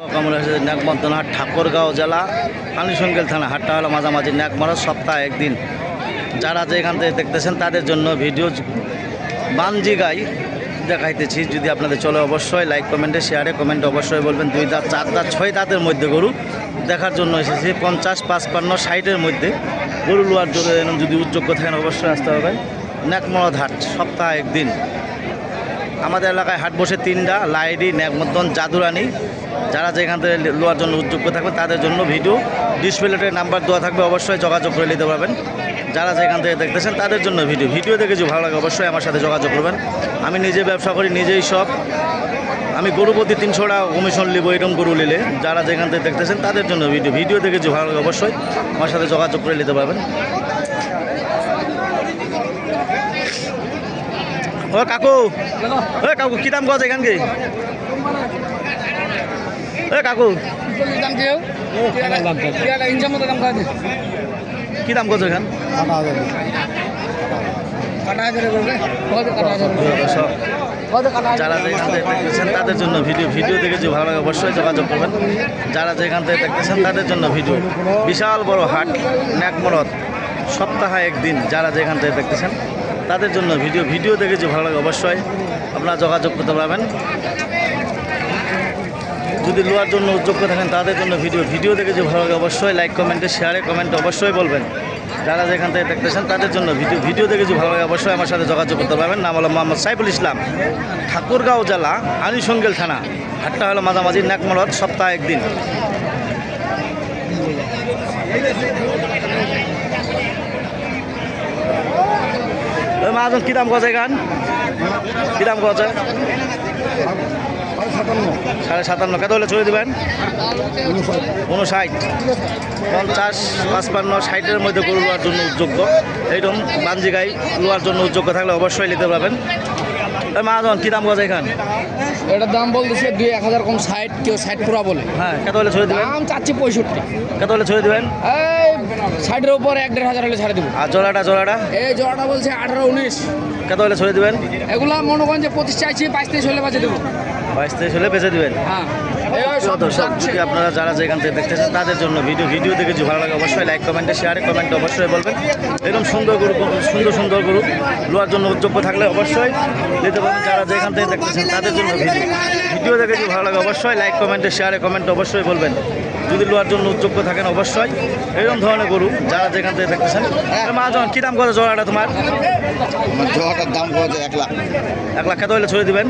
হাট ঠাকুরগাঁও জেলা আনিসঙ্গেল থানা, হাটটা হলো মাঝামাঝি নাকমারা সপ্তাহে একদিন। যারা যে এখান থেকে দেখতেছেন, তাদের জন্য ভিডিও বানজি গাই দেখাইতেছি। যদি আপনাদের চলে অবশ্যই লাইক কমেন্টে শেয়ারে কমেন্টে অবশ্যই বলবেন। দুই দাঁত, চার দাঁত, ছয় দাঁতের মধ্যে গরু দেখার জন্য এসেছি। পঞ্চাশ, পাঁচপান্ন, ষাটের মধ্যে গরু লোয়ার জন্য যদি উদ্যোগ্য থাকেন, অবশ্যই আসতে হবে। নাকমরদ হাট, সপ্তাহে একদিন। আমাদের এলাকায় হাট বসে তিনটা, লাইডি ন্যাকমদ্দন জাদুরানি যারা যেখান থেকে লোয়ার জন্য উদ্যোগ্য থাকবে, তাদের জন্য ভিডিও ডিসপ্লেটের নাম্বার দেওয়া থাকবে, অবশ্যই যোগাযোগ করে নিতে পারবেন। যারা যেখান থেকে দেখতেছেন, তাদের জন্য ভিডিও। ভিডিও দেখে যদি ভালো লাগে, অবশ্যই আমার সাথে যোগাযোগ করবেন। আমি নিজে ব্যবসা করি, নিজেই সব। আমি গরু প্রতি তিনশো টাকা কমিশন নিব, এরকম গরু নিলে। যারা যেখান থেকে দেখতেছেন, তাদের জন্য ভিডিও। ভিডিও দেখে যদি ভালো লাগে, অবশ্যই আমার সাথে যোগাযোগ করে নিতে পারবেন। ও কাকু ও কাকু, কি দাম গজ এখানকে? এ, কাকু। কি দাম গজ এখান? যারা যেখান থেকে দেখতেছেন তাদের জন্য ভিডিও ভিডিও দেখে যদি ভালো লাগে অবশ্যই যোগাযোগ করবেন। যারা যেখান থেকে দেখতেছেন তাদের জন্য ভিডিও। বিশাল বড় হাট ন্যাকমরদ সপ্তাহে একদিন যারা যেখান থেকে দেখতেছেন তাদের জন্য ভিডিও। ভিডিও দেখে যদি ভালো লাগে অবশ্যই আপনারা যোগাযোগ করতে পারবেন। যদি লোয়ার জন্য উদ্যোগ্য থাকেন, তাদের জন্য ভিডিও। ভিডিও দেখে যদি ভালো লাগে, অবশ্যই লাইক কমেন্টে শেয়ারে কমেন্টে অবশ্যই বলবেন। যারা যেখান থেকে দেখতেছেন তাদের জন্য ভিডিও। ভিডিও দেখে যদি ভালো লাগে, অবশ্যই আমার সাথে যোগাযোগ করতে পারবেন। নাম হলো মোহাম্মদ সাইফুল ইসলাম। ঠাকুরগাঁও জেলা, আনিসঙ্গেল থানা। হাটটা হলো মাঝামাঝি নাকমরদ সপ্তাহে একদিন। মাহাজন কী দাম গান? কী দাম সাড়ে সাতান্ন। কত হলে ছড়িয়ে দেবেন? উনষাট পঞ্চাশ পাঁচপান্ন ষাটের মধ্যে গরু লোয়ার জন্য উদ্যোগ্য। এইরকম বাঞ্জি গাই লোয়ার জন্য উদ্যোগ্য থাকলে অবশ্যই নিতে পারবেন। মাহাজন কী দাম গজে এখান? এটার দাম বলতেছে দুই এক হাজার কম ষাট কেউ ষাট পুরা বলে। হ্যাঁ কত হলে ছড়িয়ে দেবেন? দাম চাচ্ছি পঁয়ষট্টি। কত হলে ছড়িয়ে দেবেন? এই ষাটের উপর এক দেড় হাজার হলে ছাড়ে দেবো। আর জোড়াটা জোড়াটা? এই জোড়াটা বলছে আঠারো উনিশ। কত হলে ছড়িয়ে দেবেন? এগুলা মনে করেন যে পঁচিশ চাইছি বাইশ তেইশ হলে বাঁচে দেবো। বাইশ তেইশ হলে বেঁচে দেবেন। হ্যাঁ। সব দর্শক আপনারা যারা যেখান থেকে দেখতেছেন তাদের জন্য ভিডিও ভিডিও দেখে যদি ভালো লাগে অবশ্যই লাইক কমেন্টে শেয়ারে কমেন্টে অবশ্যই বলবেন। এরকম সুন্দর গরু সুন্দর সুন্দর গরু লোয়ার জন্য উদ্যোগ্য থাকলে অবশ্যই দিতে পারেন। যারা যেখান থেকে দেখতেছেন তাদের জন্য ভিডিও ভিডিও দেখে যদি ভালো লাগে অবশ্যই লাইক কমেন্টে শেয়ারে কমেন্টে অবশ্যই বলবেন। যদি লোয়ার জন্য উদ্যোগ্য থাকেন অবশ্যই এরকম ধরনের গরু যারা যেখান থেকে দেখতেছেন মাজন কী দাম করে জোড়াটা তোমার? জোয়াটার দাম কত এক লাখ। এক লাখ কত হলে ছড়ে দেবেন?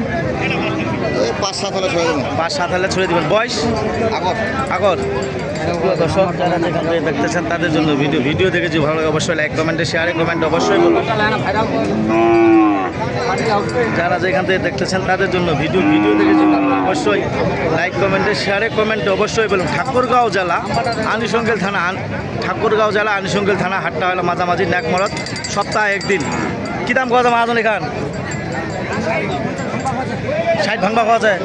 পাঁচ সাত হলে ছয় দেবেন পাঁচ সাত হলে ছড়ে দেবেন। বয়স? আগর। আগর। দর্শক যারা যেখান থেকে দেখতেছেন তাদের জন্য ভিডিও ভিডিও দেখে যদি ভালো লাগে অবশ্যই লাইক কমেন্টে শেয়ারে কমেন্ট অবশ্যই বলবেন যারা যেখান থেকে দেখতেছেন তাদের জন্য ভিডিও ভিডিও দেখে যদি ভালো অবশ্যই লাইক কমেন্টে শেয়ারে কমেন্টে অবশ্যই বলুন। ঠাকুরগাঁও জেলা আনিসঙ্গেল থানা ঠাকুরগাঁও জেলা আনিসঙ্গেল থানা হাটটা হলো মাঝামাঝি ন্যাকমরদ সপ্তাহে একদিন। কী দাম কথা মহাজন এখান? ষাট ভাঙবা খাওয়া যায়।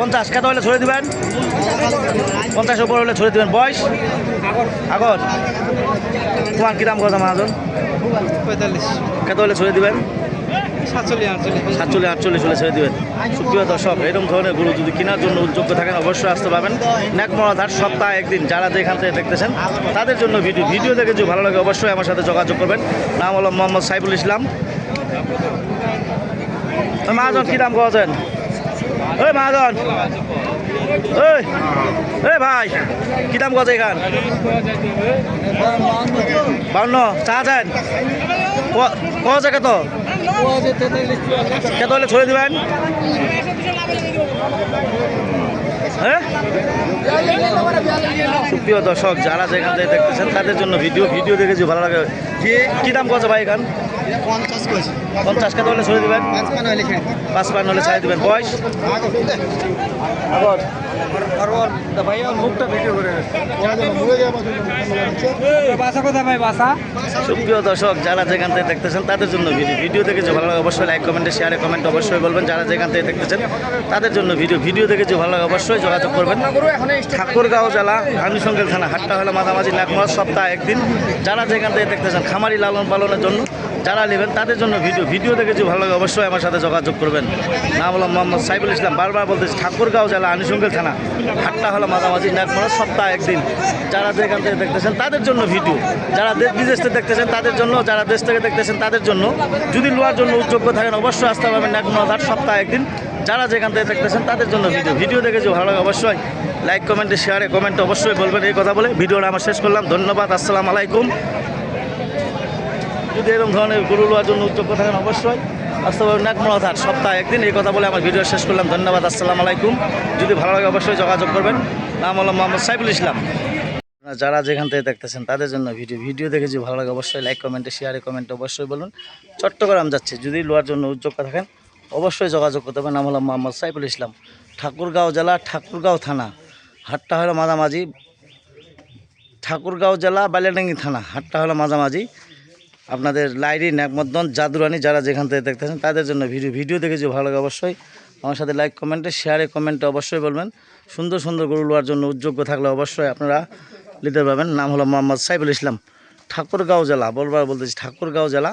পঞ্চাশ। কত হলে ছড়ে দেবেন? পঞ্চাশ উপর হলে ছড়ে দেবেন। বয়স? আগর? তোমার কী দাম কথা মাহাজন? পঁয়তাল্লিশ। কত হলে ছড়ে দিবেন? সাতচল্লিশ, আটচল্লিশ। হলে ছেড়ে দেবেন। সুপ্রিয় দর্শক, এরকম ধরনের গরু যদি কেনার জন্য উদ্যোগ্য থাকেন, অবশ্যই আসতে পারবেন। ন্যাকমরাধার সপ্তাহে একদিন যারা যেখান থেকে দেখতেছেন, তাদের জন্য ভিডিও ভিডিও দেখে যদি ভালো লাগে, অবশ্যই আমার সাথে যোগাযোগ করবেন। নাম হলো মোহাম্মদ সাইফুল ইসলাম। ওই মহাজন, কী দাম কছেন ওই মহাজন। ওই এই ভাই, কী দাম কছে এখান? বাউন্ন চা কছে কত? কত হলে ছড়ে দিবেন? হ্যাঁ? প্রিয় দর্শক, যারা যেখান থেকে দেখতেছেন, তাদের জন্য ভিডিও ভিডিও দেখেছি ভালো লাগে কি কি দাম কত ভাই এখান? পঞ্চাশ কত হলে ছড়ে দিবেন। পাঁচ পান হলে খেয়ে পাঁচ পান হলে ছাড়ে দিবেন বয়স সুপ্রিয় দর্শক যারা যেখান থেকে দেখতেছেন তাদের জন্য ভিডিও। ভিডিও যে ভালো লাগে অবশ্যই লাইক কমেন্টে শেয়ারে কমেন্ট অবশ্যই বলবেন। যারা যেখান থেকে দেখতেছেন তাদের জন্য ভিডিও। ভিডিও যে ভালো লাগে অবশ্যই যোগাযোগ করবেন। ঠাকুরগাঁও জেলা আনুষঙ্গেল থানা হাটটা হলো মাঝামাঝি নাকমাস সপ্তাহে একদিন। যারা যেখান থেকে দেখতেছেন খামারি লালন পালনের জন্য যারা নেবেন তাদের জন্য ভিডিও ভিডিও দেখে যদি ভালো লাগে অবশ্যই আমার সাথে যোগাযোগ করবেন। নাম হলো মোহাম্মদ সাইফুল ইসলাম, বারবার বলতেছি, ঠাকুরগাঁও জেলা আনিসঙ্গেল থানা, হাটটা হলো মাঝামাঝি নাকমরা সপ্তাহ একদিন। যারা যেখান থেকে দেখতেছেন, তাদের জন্য ভিডিও। যারা দেশ বিদেশ থেকে দেখতেছেন, তাদের জন্য, যারা দেশ থেকে দেখতেছেন, তাদের জন্য। যদি লোয়ার জন্য উদ্যোগ্য থাকেন, অবশ্যই আসতে পারবেন নাকমরা হাট, সপ্তাহে একদিন। যারা যেখান থেকে দেখতেছেন, তাদের জন্য ভিডিও। ভিডিও দেখে যদি ভালো লাগে অবশ্যই লাইক কমেন্টে শেয়ারে কমেন্টে অবশ্যই বলবেন এই কথা বলে। ভিডিওটা আমার শেষ করলাম। ধন্যবাদ, আসসালামু আলাইকুম। যদি এরকম ধরনের গরু লোয়ার জন্য উদ্যোগ থাকেন, অবশ্যই। হাট সপ্তাহে একদিন এই কথা বলে আমার ভিডিও শেষ করলাম। ধন্যবাদ, আসসালামু আলাইকুম। যদি ভালো লাগে অবশ্যই যোগাযোগ করবেন। নাম হলো মোহাম্মদ সাইফুল ইসলাম। যারা যেখান থেকে দেখতেছেন, তাদের জন্য ভিডিও ভিডিও দেখে যদি ভালো লাগে অবশ্যই লাইক কমেন্টে শেয়ারে কমেন্টে অবশ্যই বলুন। চট্টগ্রাম যাচ্ছে। যদি লোয়ার জন্য উদ্যোগ থাকেন, অবশ্যই যোগাযোগ করতে হবে নাম হলো মোহাম্মদ সাইফুল ইসলাম। ঠাকুরগাঁও জেলা, ঠাকুরগাঁও থানা। হাটটা হলো মাঝামাঝি। ঠাকুরগাঁও জেলা, বালিয়াডাঙ্গি থানা। হাটটা হলো মাঝামাঝি। আপনাদের লাইরি, ন্যাকমদ্দন, জাদুরানি যারা যেখান থেকে দেখতেছেন তাদের জন্য ভিডিও ভিডিও দেখে যে ভালো লাগে অবশ্যই আমার সাথে লাইক, কমেন্টে শেয়ারে কমেন্টে অবশ্যই বলবেন। সুন্দর সুন্দর গরু লোয়ার জন্য উদ্যোগ্য থাকলে অবশ্যই আপনারা নিতে পারবেন। নাম হলো মোহাম্মদ সাইফুল ইসলাম, ঠাকুরগাঁও জেলা, বলবার বলতেছি ঠাকুরগাঁও জেলা,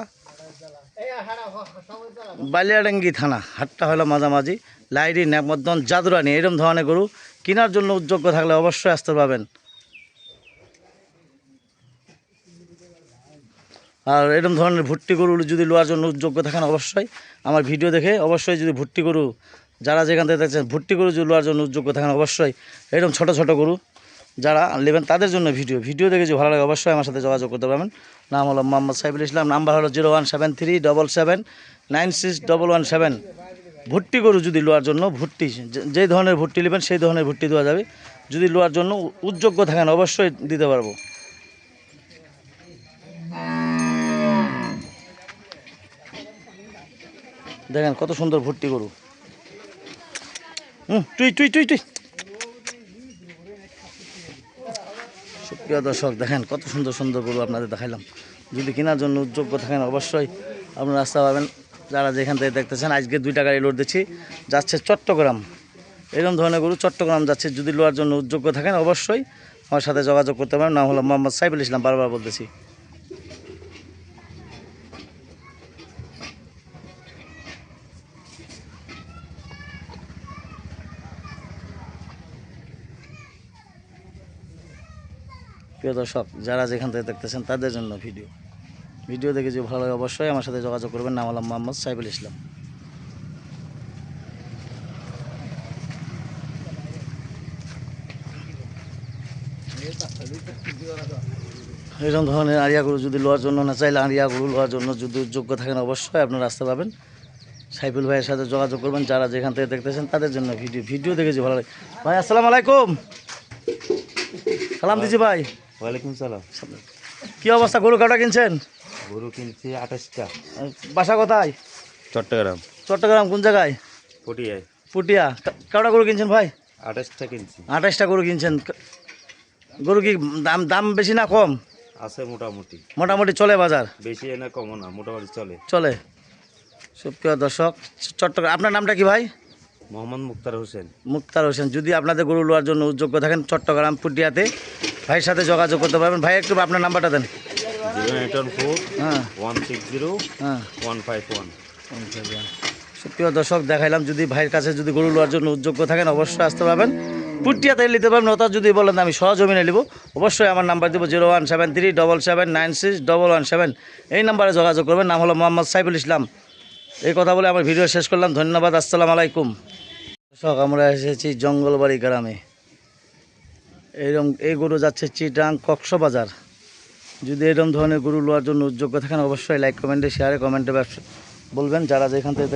বালিয়াডাঙ্গি থানা, হাটটা হলো মাঝামাঝি, লাইরি, ন্যাকমদ্দন, জাদুরানি এরকম ধরনের গরু কেনার জন্য উদ্যোগ্য থাকলে অবশ্যই আসতে পারবেন। আর এরকম ধরনের ভর্তি গরু যদি লোয়ার জন্য যোগ্য থাকেন, অবশ্যই আমার ভিডিও দেখে অবশ্যই যদি ভর্তি গরু যারা যেখান থেকে দেখছেন ভর্তি গরু যদি লোয়ার জন্য যোগ্য থাকেন, অবশ্যই এরকম ছোট ছোট গরু যারা নেবেন, তাদের জন্য ভিডিও। ভিডিও দেখে যদি ভালো লাগে, অবশ্যই আমার সাথে যোগাযোগ করতে পারবেন। নাম হলো মোহাম্মদ সাইফুল ইসলাম, নাম্বার হলো zero one seven three double seven nine six double one seven. ভর্তি গরু যদি লোয়ার জন্য যে- যে ধরনের ভর্তি নেবেন, সেই ধরনের ভর্তি দেওয়া যাবে। যদি লোয়ার জন্য উদ্যোগ্য থাকেন, অবশ্যই দিতে পারব। দেখেন, কত সুন্দর ভর্তি গরু। হুম, টুই টুই টুই টুই। সুপ্রিয় দর্শক, দেখেন, কত সুন্দর সুন্দর গরু আপনাদের দেখাইলাম। যদি কেনার জন্য উদ্যোগ্য থাকেন, অবশ্যই আপনারা রাস্তা পাবেন। যারা যেখান থেকে দেখতেছেন, আজকে দুইটা গাড়ি লোড দিচ্ছি। যাচ্ছে চট্টগ্রাম। এরকম ধরনের গরু চট্টগ্রাম যাচ্ছে। যদি লোয়ার জন্য উদ্যোগ্য থাকেন, অবশ্যই আমার সাথে যোগাযোগ করতে পারেন। নাম হলো মোহাম্মদ সাইফুল ইসলাম, বারবার বলতেছি। প্রিয় দর্শক, যারা যেখান থেকে দেখতেছেন তাদের জন্য ভিডিও। ভিডিও দেখে যে ভালো লাগে অবশ্যই আমার সাথে যোগাযোগ করবেন। নাম হলাম মোহাম্মদ সাইফুল ইসলাম। এরকম ধরনের আরিয়া গরু যদি লোয়ার জন্য না চাইলে আরিয়া গরু লোয়ার জন্য যদি যোগ্য থাকেন অবশ্যই আপনারা আসতে পাবেন। সাইফুল ভাইয়ের সাথে যোগাযোগ করবেন। যারা যেখান থেকে দেখতেছেন তাদের জন্য ভিডিও। ভিডিও দেখেছি ভালো লাগে। ভাই, আসসালামু আলাইকুম। সালাম দিছি ভাই। ওয়ালাইকুম সালাম। কি অবস্থা? গরু কাটা কিনছেন? গরু কিনছি আঠাশটা। বাসা কোথায়? চট্টগ্রাম। চট্টগ্রাম কোন জায়গায়? পটিয়ায় পুটিয়া। কাটা গরু কিনছেন ভাই? আঠাশটা কিনছি। আঠাশটা গরু কিনছেন। গরু কি দাম দাম বেশি না কম? আছে মোটামুটি। মোটামুটি চলে বাজার? বেশি না কমও না মোটামুটি চলে। চলে। সুপ্রিয় দর্শক চট্টগ্রাম আপনার নামটা কি ভাই? মোহাম্মদ মুক্তার হোসেন। মুক্তার হোসেন। যদি আপনাদের গরু লোয়ার জন্য উদ্যোগ্য থাকেন চট্টগ্রাম পুটিয়াতে ভাইয়ের সাথে যোগাযোগ করতে পারবেন। ভাই একটু আপনার নাম্বারটা দেন। জিরো এইট ওয়ান ফোর হ্যাঁ ওয়ান সিক্স জিরো হ্যাঁ ওয়ান ফাইভ ওয়ান। দর্শক দেখাইলাম যদি ভাইয়ের কাছে যদি গরু লোয়ার জন্য উদ্যোগ্য থাকেন অবশ্যই আসতে পারবেন। পুটিয়াতে নিতে পারবেন ওটা যদি বলেন আমি সহজমিনে নিব অবশ্যই আমার নাম্বার দেবো zero one seven three double seven nine six double one seven. এই নাম্বারে যোগাযোগ করবেন। নাম হলো মোহাম্মদ সাইফুল ইসলাম। এই কথা বলে আমার ভিডিও শেষ করলাম। ধন্যবাদ আসসালামু আলাইকুম। দর্শক আমরা এসেছি জঙ্গলবাড়ি গ্রামে। এইরকম এই গরু যাচ্ছে চিটাং কক্সবাজার। যদি এরকম ধরনের গরু লোয়ার জন্য উদ্যোগ্য থাকেন অবশ্যই লাইক কমেন্টে শেয়ারে কমেন্টে বলবেন। যারা যেখান থেকে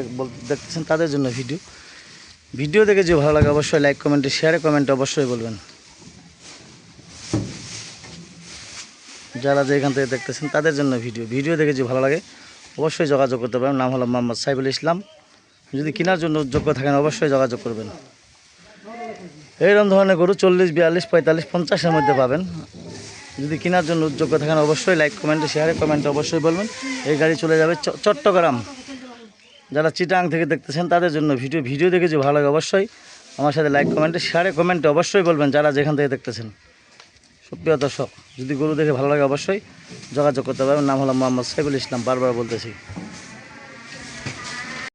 দেখতেছেন তাদের জন্য ভিডিও ভিডিও দেখে যে ভালো লাগে, অবশ্যই লাইক কমেন্টে শেয়ারে কমেন্টে অবশ্যই বলবেন। যারা যেখান থেকে দেখতেছেন তাদের জন্য ভিডিও ভিডিও দেখে যে ভালো লাগে, অবশ্যই যোগাযোগ করতে পারেন। নাম হলো মোহাম্মদ সাইফুল ইসলাম। যদি কেনার জন্য যোগ্য থাকেন অবশ্যই যোগাযোগ করবেন। এইরকম ধরনের গরু চল্লিশ, বিয়াল্লিশ, পঁয়তাল্লিশ, পঞ্চাশের মধ্যে পাবেন। যদি কেনার জন্য উদ্যোগ্য থাকেন, অবশ্যই লাইক কমেন্টে শেয়ারে কমেন্টে অবশ্যই বলবেন। এই গাড়ি চলে যাবে চট্টগ্রাম। যারা চিটাং থেকে দেখতেছেন, তাদের জন্য ভিডিও ভিডিও দেখে যে ভালো লাগে, অবশ্যই আমার সাথে লাইক কমেন্টে শেয়ারে কমেন্টে অবশ্যই বলবেন, যারা যেখান থেকে দেখতেছেন। প্রিয় দর্শক, যদি গরু দেখে ভালো লাগে, অবশ্যই যোগাযোগ করতে পারবেন। নাম হলো মোহাম্মদ সাইফুল ইসলাম, বারবার বলতেছি।